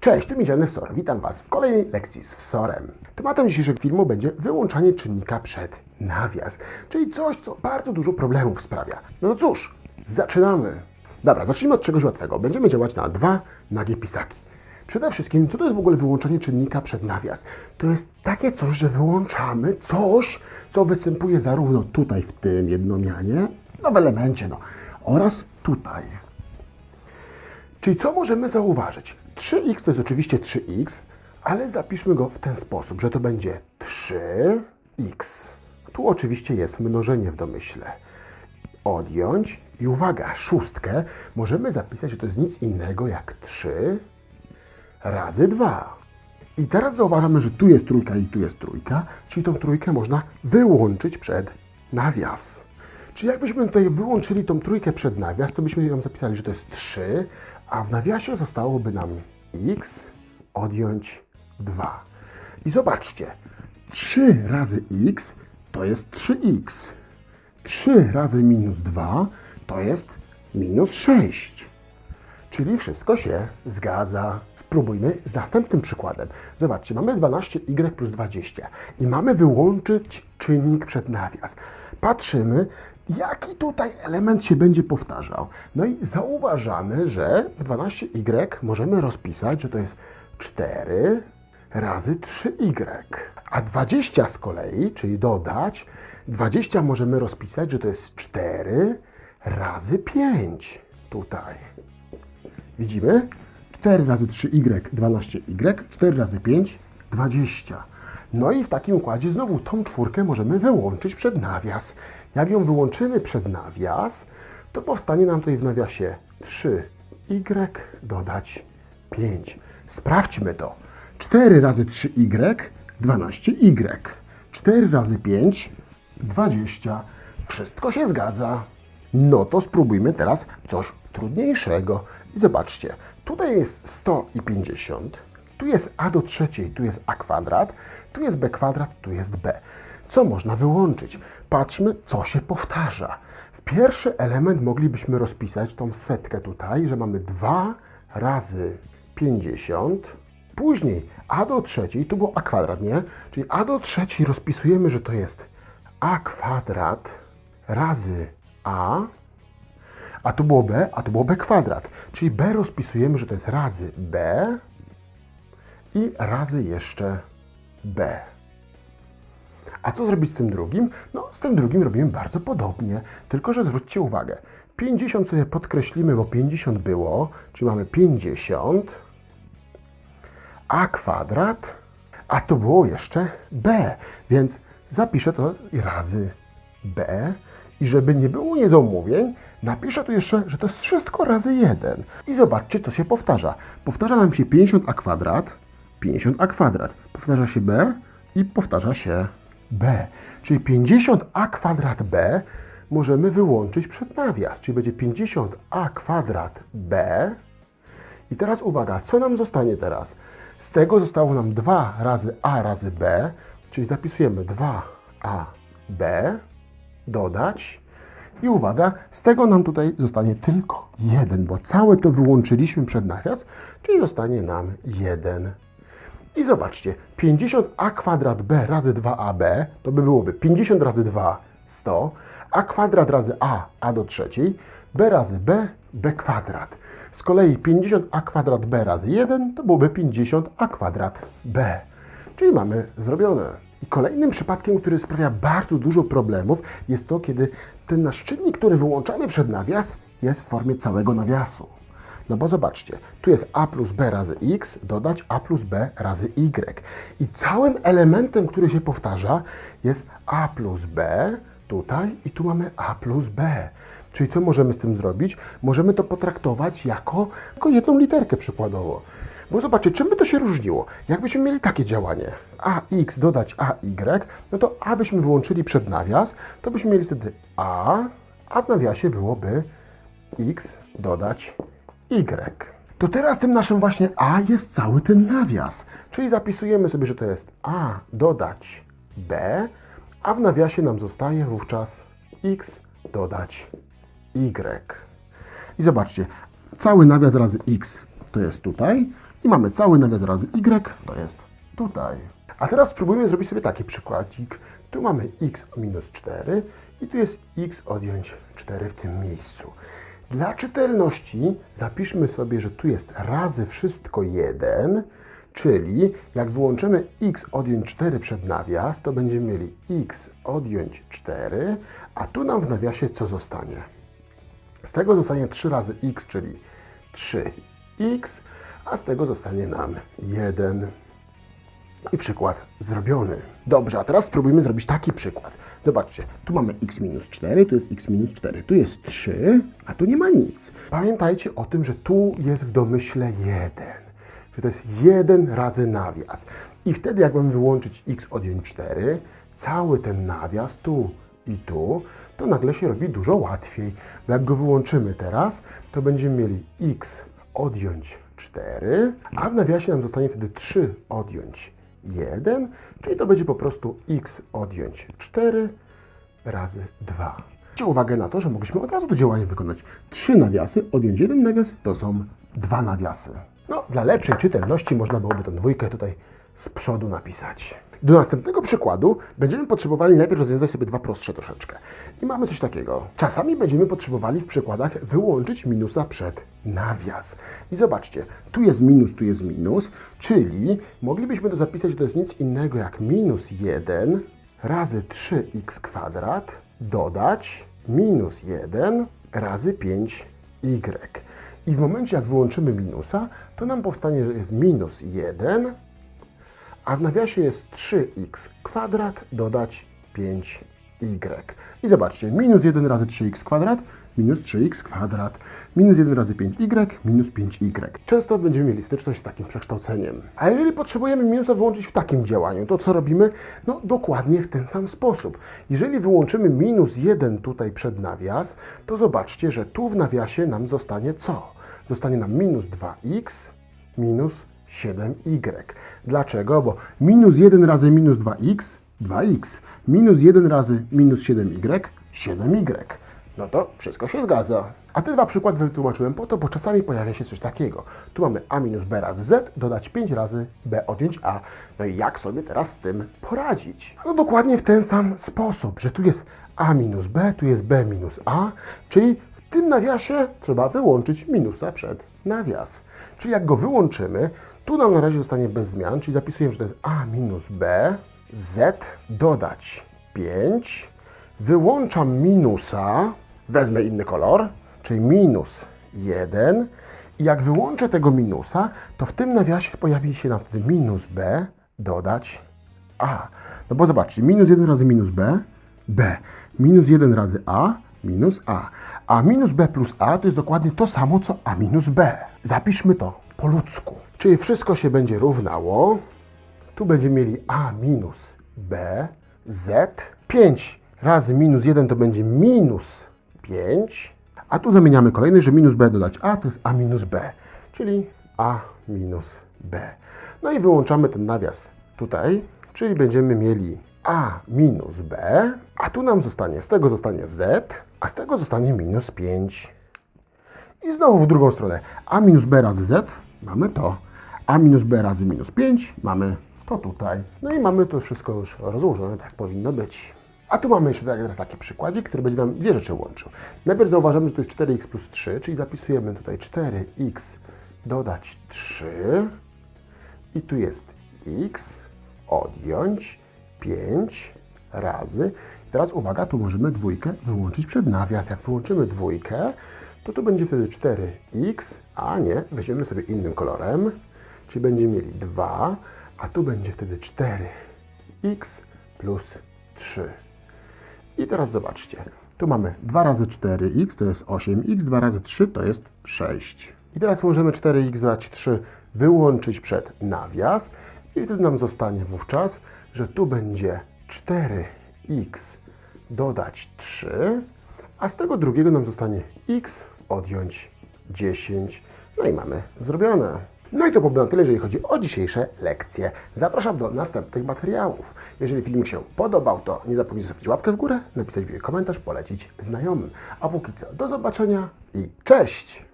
Cześć, tu Miedziany Wsor. Witam Was w kolejnej lekcji z wsorem. Tematem dzisiejszego filmu będzie wyłączanie czynnika przed nawias, czyli coś, co bardzo dużo problemów sprawia. No to cóż, zaczynamy. Dobra, zacznijmy od czegoś łatwego. Będziemy działać na dwa nagie pisaki. Przede wszystkim, co to jest w ogóle wyłączanie czynnika przed nawias? To jest takie coś, że wyłączamy coś, co występuje zarówno tutaj w tym jednomianie, no w elemencie, no, oraz tutaj. Czyli co możemy zauważyć? 3x to jest oczywiście 3x, ale zapiszmy go w ten sposób, że to będzie 3x. Tu oczywiście jest mnożenie w domyśle. Odjąć i uwaga, szóstkę możemy zapisać, że to jest nic innego jak 3 razy 2. I teraz zauważamy, że tu jest trójka i tu jest trójka, czyli tą trójkę można wyłączyć przed nawias. Czyli jakbyśmy tutaj wyłączyli tą trójkę przed nawias, to byśmy ją zapisali, że to jest 3, a w nawiasie zostałoby nam x odjąć 2. I zobaczcie, 3 razy x to jest 3x. 3 razy minus 2 to jest minus 6. Czyli wszystko się zgadza. Spróbujmy z następnym przykładem. Zobaczcie, mamy 12y plus 20 i mamy wyłączyć czynnik przed nawias. Patrzymy, jaki tutaj element się będzie powtarzał. No i zauważamy, że w 12y możemy rozpisać, że to jest 4 razy 3y. A 20 z kolei, czyli dodać, 20 możemy rozpisać, że to jest 4 razy 5 tutaj. Widzimy? 4 razy 3y, 12y, 4 razy 5, 20. No i w takim układzie znowu tą czwórkę możemy wyłączyć przed nawias. Jak ją wyłączymy przed nawias, to powstanie nam tutaj w nawiasie 3y dodać 5. Sprawdźmy to. 4 razy 3y, 12y. 4 razy 5, 20. Wszystko się zgadza. No to spróbujmy teraz coś trudniejszego. I zobaczcie, tutaj jest 100 i 50, tu jest a do trzeciej, tu jest a kwadrat, tu jest b kwadrat, tu jest b. Co można wyłączyć? Patrzmy, co się powtarza. W pierwszy element moglibyśmy rozpisać tą setkę tutaj, że mamy 2 razy 50, później a do trzeciej, tu było a kwadrat, nie? Czyli a do trzeciej rozpisujemy, że to jest a kwadrat razy a, a tu było b, a tu było b kwadrat. Czyli b rozpisujemy, że to jest razy b i razy jeszcze b. A co zrobić z tym drugim? No, z tym drugim robimy bardzo podobnie, tylko że zwróćcie uwagę. 50 sobie podkreślimy, bo 50 było, czyli mamy 50, a kwadrat, a tu było jeszcze b, więc zapiszę to razy b i żeby nie było niedomówień, napiszę tu jeszcze, że to jest wszystko razy 1. I zobaczcie, co się powtarza. Powtarza nam się 50a kwadrat, 50a kwadrat. Powtarza się b i powtarza się b. Czyli 50a kwadrat b możemy wyłączyć przed nawias. Czyli będzie 50a kwadrat b. I teraz uwaga, co nam zostanie teraz? Z tego zostało nam 2 razy a razy b, czyli zapisujemy 2ab dodać. I uwaga, z tego nam tutaj zostanie tylko 1, bo całe to wyłączyliśmy przed nawias, czyli zostanie nam 1. I zobaczcie, 50a kwadrat b razy 2ab, to by byłoby 50 razy 2, 100, a kwadrat razy a, a do trzeciej, b razy b, b kwadrat. Z kolei 50a kwadrat b razy 1 to byłoby 50a kwadrat b. Czyli mamy zrobione. I kolejnym przypadkiem, który sprawia bardzo dużo problemów, jest to, kiedy ten nasz czynnik, który wyłączamy przed nawias, jest w formie całego nawiasu. No bo zobaczcie, tu jest a plus b razy x, dodać a plus b razy y. I całym elementem, który się powtarza, jest a plus b tutaj i tu mamy a plus b. Czyli co możemy z tym zrobić? Możemy to potraktować jako, jako jedną literkę przykładowo. Bo zobaczcie, czym by to się różniło? Jakbyśmy mieli takie działanie, ax dodać ay, no to a byśmy wyłączyli przed nawias, to byśmy mieli wtedy a, a w nawiasie byłoby x dodać y. To teraz tym naszym właśnie a jest cały ten nawias. Czyli zapisujemy sobie, że to jest a dodać b, a w nawiasie nam zostaje wówczas x dodać y. I zobaczcie, cały nawias razy x to jest tutaj, I mamy cały nawias razy y, to jest tutaj. A teraz spróbujmy zrobić sobie taki przykładzik. Tu mamy x minus 4 i tu jest x odjąć 4 w tym miejscu. Dla czytelności zapiszmy sobie, że tu jest razy wszystko 1, czyli jak wyłączymy x odjąć 4 przed nawias, to będziemy mieli x odjąć 4, a tu nam w nawiasie co zostanie? Z tego zostanie 3 razy x, czyli 3x, a z tego zostanie nam 1. I przykład zrobiony. Dobrze, a teraz spróbujmy zrobić taki przykład. Zobaczcie, tu mamy x minus 4, tu jest x minus 4, tu jest 3, a tu nie ma nic. Pamiętajcie o tym, że tu jest w domyśle 1, że to jest 1 razy nawias. I wtedy jak mamy wyłączyć x odjąć 4, cały ten nawias tu i tu, to nagle się robi dużo łatwiej. Bo jak go wyłączymy teraz, to będziemy mieli x odjąć 4, a w nawiasie nam zostanie wtedy 3 odjąć 1, czyli to będzie po prostu x odjąć 4 razy 2. Zwróćcie uwagę na to, że mogliśmy od razu to działanie wykonać. 3 nawiasy, odjąć jeden nawias, to są dwa nawiasy. No, dla lepszej czytelności można byłoby tę dwójkę tutaj z przodu napisać. Do następnego przykładu będziemy potrzebowali najpierw rozwiązać sobie dwa prostsze troszeczkę. I mamy coś takiego. Czasami będziemy potrzebowali w przykładach wyłączyć minusa przed nawias. I zobaczcie, tu jest minus, tu jest minus, czyli moglibyśmy to zapisać, to jest nic innego jak minus 1 razy 3x kwadrat dodać minus 1 razy 5y. I w momencie, jak wyłączymy minusa, to nam powstanie, że jest minus 1 a w nawiasie jest 3x kwadrat dodać 5y. I zobaczcie, minus 1 razy 3x kwadrat minus 3x kwadrat, minus 1 razy 5y minus 5y. Często będziemy mieli styczność z takim przekształceniem. A jeżeli potrzebujemy minusa wyłączyć w takim działaniu, to co robimy? No dokładnie w ten sam sposób. Jeżeli wyłączymy minus 1 tutaj przed nawias, to zobaczcie, że tu w nawiasie nam zostanie co? Zostanie nam minus 2x minus 7y. Dlaczego? Bo minus 1 razy minus 2x, 2x. Minus 1 razy minus 7y, 7y. No to wszystko się zgadza. A te dwa przykłady wytłumaczyłem po to, bo czasami pojawia się coś takiego. Tu mamy a minus b razy z, dodać 5 razy b odjąć a. No i jak sobie teraz z tym poradzić? No dokładnie w ten sam sposób, że tu jest a minus b, tu jest b minus a, czyli w tym nawiasie trzeba wyłączyć minusa przed nawias. Czyli jak go wyłączymy, tu nam na razie zostanie bez zmian, czyli zapisujemy, że to jest a minus b, z dodać 5, wyłączam minusa, wezmę inny kolor, czyli minus 1 i jak wyłączę tego minusa, to w tym nawiasie pojawi się nam wtedy minus b dodać a. No bo zobaczcie, minus 1 razy minus b, b, minus 1 razy a, minus a. A minus b plus a to jest dokładnie to samo, co a minus b. Zapiszmy to po ludzku. Czyli wszystko się będzie równało. Tu będziemy mieli a minus b, z. 5 razy minus 1 to będzie minus 5. A tu zamieniamy kolejny, że minus b dodać a to jest a minus b. Czyli a minus b. No i wyłączamy ten nawias tutaj, czyli będziemy mieli a minus b, a tu nam zostanie, z tego zostanie z, a z tego zostanie minus 5. I znowu w drugą stronę. A minus b razy z, mamy to. A minus b razy minus 5, mamy to tutaj. No i mamy to wszystko już rozłożone, tak powinno być. A tu mamy jeszcze teraz taki przykładzik, który będzie nam dwie rzeczy łączył. Najpierw zauważamy, że to jest 4x plus 3, czyli zapisujemy tutaj 4x dodać 3 i tu jest x odjąć 5 razy. I teraz uwaga, tu możemy dwójkę wyłączyć przed nawias. Jak wyłączymy dwójkę, to tu będzie wtedy 4x, a nie, weźmiemy sobie innym kolorem, czyli będziemy mieli 2, a tu będzie wtedy 4x plus 3. I teraz zobaczcie, tu mamy 2 razy 4x to jest 8x, 2 razy 3 to jest 6. I teraz możemy 4x dać 3 wyłączyć przed nawias i wtedy nam zostanie wówczas, że tu będzie 4x dodać 3, a z tego drugiego nam zostanie x odjąć 10. No i mamy zrobione. No i to byłoby na tyle, jeżeli chodzi o dzisiejsze lekcje. Zapraszam do następnych materiałów. Jeżeli filmik się podobał, to nie zapomnij zostawić łapkę w górę, napisać komentarz, polecić znajomym. A póki co, do zobaczenia i cześć!